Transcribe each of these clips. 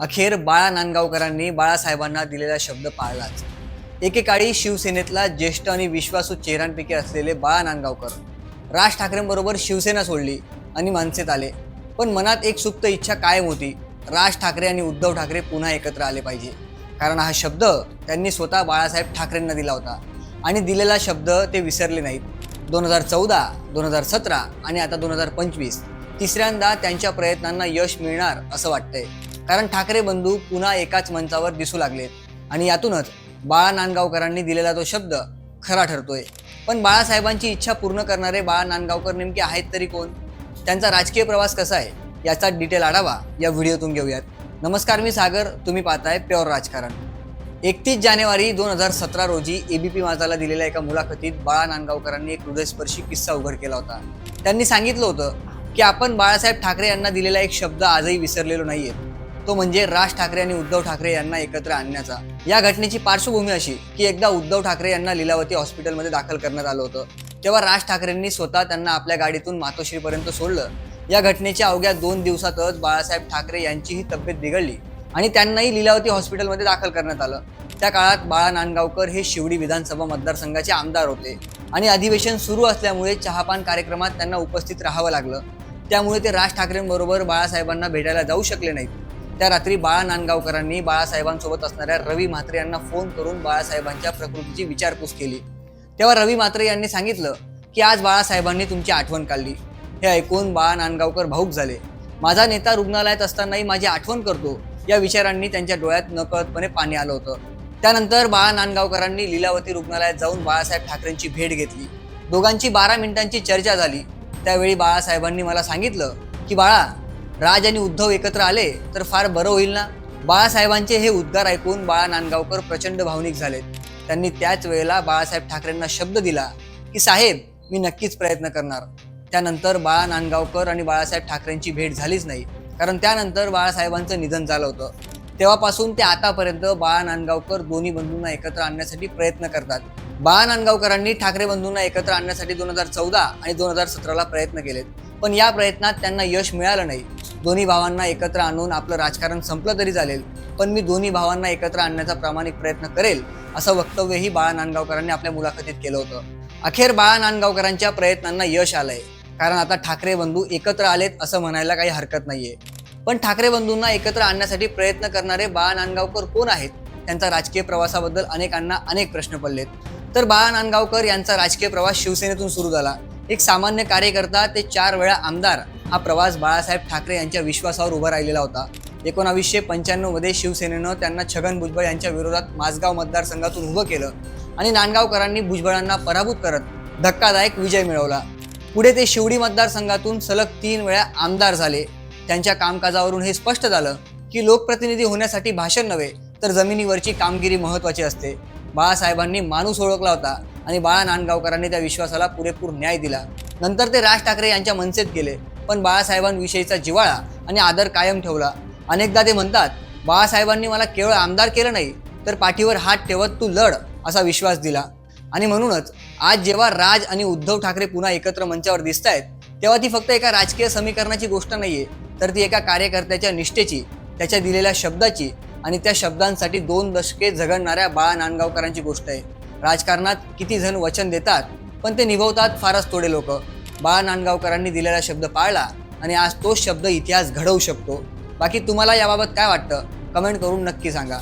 अखेर बाळा नांदगावकरांनी बाळासाहेबांना दिलेला शब्द पाळलाच. एकेकाळी शिवसेनेतला ज्येष्ठ आणि विश्वासू चेहऱ्यांपैकी असलेले बाळा नांदगावकर राज ठाकरेंबरोबर शिवसेना सोडली आणि मनसेत आले. पण मनात एक सुप्त इच्छा कायम होती राज ठाकरे आणि उद्धव ठाकरे पुन्हा एकत्र आले पाहिजे. कारण हा शब्द त्यांनी स्वतः बाळासाहेब ठाकरेंना दिला होता आणि दिलेला शब्द ते विसरले नाहीत. दोन हजार चौदा दोन हजार सतरा आणि आता दोन हजार पंचवीस तिसऱ्यांदा त्यांच्या प्रयत्नांना यश मिळणार असं वाटतंय. कारण ठाकरे बंधू पुन्हा एकाच मंचावर दिसू लागलेत आणि यातूनच बाळा नांदगावकरांनी दिलेला तो शब्द खरा ठरतोय. पण बाळासाहेबांची इच्छा पूर्ण करणारे बाळा नांदगावकर नेमके आहेत तरी कोण? त्यांचा राजकीय प्रवास कसा आहे? याचा डिटेल आढावा या व्हिडिओतून घेऊयात. नमस्कार मी सागर. तुम्ही पाहताय प्युअर राजकारण. एकतीस जानेवारी दोन हजार सतरा रोजी एबीपी माझाला दिलेल्या एका मुलाखतीत बाळा नांदगावकरांनी एक हृदयस्पर्शी किस्सा उघड केला होता. त्यांनी सांगितलं होतं की आपण बाळासाहेब ठाकरे यांना दिलेला एक शब्द आजही विसरलेलो नाहीये. तो म्हणजे राज ठाकरे आणि उद्धव ठाकरे यांना एकत्र आणण्याचा. या घटनेची पार्श्वभूमी अशी की एकदा उद्धव ठाकरे यांना लीलावती हॉस्पिटलमध्ये दाखल करण्यात आलं होतं. तेव्हा राज ठाकरेंनी स्वतः त्यांना आपल्या गाडीतून मातोश्रीपर्यंत सोडलं. या घटनेच्या अवघ्या दोन दिवसातच बाळासाहेब ठाकरे यांचीही तब्येत बिघडली आणि त्यांनाही लीलावती हॉस्पिटलमध्ये दाखल करण्यात आलं. त्या काळात बाळा नांदगावकर हे शिवडी विधानसभा मतदारसंघाचे आमदार होते आणि अधिवेशन सुरू असल्यामुळे चहापान कार्यक्रमात त्यांना उपस्थित राहावं लागलं. त्यामुळे ते राज ठाकरेंबरोबर बाळासाहेबांना भेटायला जाऊ शकले नाहीत. त्या रात्री बाळा नांदगावकरांनी बाळासाहेबांसोबत असणाऱ्या रवी म्हात्रे यांना फोन करून बाळासाहेबांच्या प्रकृतीची विचारपूस केली. तेव्हा रवी म्हात्रे यांनी सांगितलं की आज बाळासाहेबांनी तुमची आठवण काढली. हे ऐकून बाळा नांदगावकर भाऊक झाले. माझा नेता रुग्णालयात असतानाही माझी आठवण करतो. या विचारांनी त्यांच्या डोळ्यात नकळतपणे पाणी आलं होतं. त्यानंतर बाळा नांदगावकरांनी लीलावती रुग्णालयात जाऊन बाळासाहेब ठाकरेंची भेट घेतली. दोघांची बारा मिनिटांची चर्चा झाली. त्यावेळी बाळासाहेबांनी मला सांगितलं की बाळा राज आणि उद्धव एकत्र आले तर फार बरं होईल ना? बाळासाहेबांचे हे उद्गार ऐकून बाळा नांदगावकर प्रचंड भावनिक झालेत. त्यांनी त्याच वेळेला बाळासाहेब ठाकरेंना शब्द दिला की साहेब मी नक्कीच प्रयत्न करणार. त्यानंतर बाळा नांदगावकर आणि बाळासाहेब ठाकरेंची भेट झालीच नाही कारण त्यानंतर बाळासाहेबांचं निधन झालं होतं. तेव्हापासून ते आतापर्यंत बाळा नांदगावकर दोन्ही बंधूंना एकत्र आणण्यासाठी प्रयत्न करतात. बाळा नांदगावकरांनी ठाकरे बंधूंना एकत्र आणण्यासाठी दोन हजार चौदा आणि दोन हजार सतराला प्रयत्न केलेत. पण या प्रयत्नात त्यांना यश मिळालं नाही. दोन्ही भावांना एकत्र आणून आपलं राजकारण संपलं तरी चालेल पण मी दोन्ही भावांना एकत्र आणण्याचा प्रामाणिक प्रयत्न करेल असं वक्तव्यही बाळा नांदगावकरांनी आपल्या मुलाखतीत केलं होतं. अखेर बाळा नांदगावकरांच्या प्रयत्नांना यश आलंय कारण आता ठाकरे बंधू एकत्र आलेत असं म्हणायला काही हरकत नाहीये. पण ठाकरे बंधूंना एकत्र आणण्यासाठी प्रयत्न करणारे बाळा नांदगावकर कोण आहेत? त्यांचा राजकीय प्रवासाबद्दल अनेकांना अनेक प्रश्न पडलेत. तर बाळा नांदगावकर यांचा राजकीय प्रवास शिवसेनेतून सुरू झाला. एक सामान्य कार्यकर्ता ते चार वेळा आमदार हा प्रवास बाळासाहेब ठाकरे यांच्या विश्वासावर उभा राहिलेला होता. एकोणावीसशे पंच्याण्णवमध्ये शिवसेनेनं त्यांना छगन भुजबळ यांच्या विरोधात माझगाव मतदारसंघातून उभं केलं आणि नांदगावकरांनी भुजबळांना पराभूत करत धक्कादायक विजय मिळवला. पुढे ते शिवडी मतदारसंघातून सलग तीन वेळा आमदार झाले. त्यांच्या कामकाजावरून हे स्पष्ट झालं की लोकप्रतिनिधी होण्यासाठी भाषण नव्हे तर जमिनीवरची कामगिरी महत्त्वाची असते. बाळासाहेबांनी माणूस ओळखला होता आणि बाळा नांदगावकरांनी त्या विश्वासाला पुरेपूर न्याय दिला. नंतर ते राज ठाकरे यांच्या मनसेत गेले. पण बाळासाहेबांविषयीचा जिव्हाळा आणि आदर कायम ठेवला. अनेकदा ते म्हणतात बाळासाहेबांनी मला केवळ आमदार केलं नाही तर पाठीवर हात ठेवत तू लढ असा विश्वास दिला. आणि म्हणूनच आज जेव्हा राज आणि उद्धव ठाकरे पुन्हा एकत्र मंचावर दिसत आहेत तेव्हा ती फक्त एका राजकीय समीकरणाची गोष्ट नाहीये तर ती एका कार्यकर्त्याच्या निष्ठेची त्याच्या दिलेल्या शब्दाची आणि त्या शब्दांसाठी दोन दशके झगडणाऱ्या बाळा नांदगावकरांची गोष्ट आहे. राजकारणात किती जण वचन देतात पण ते निभवतात फारच थोडे लोक. बाळा नांदगावकरांनी दिलेला शब्द पाळला आणि आज तोच शब्द इतिहास घडवू शकतो. बाकी तुम्हाला याबाबत काय वाटतं? कमेंट करून नक्की सांगा.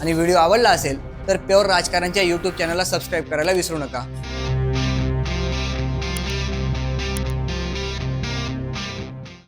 आणि व्हिडिओ आवडला असेल तर प्युअर राजकारणच्या यूट्यूब चॅनलला सबस्क्राईब करायला विसरू नका.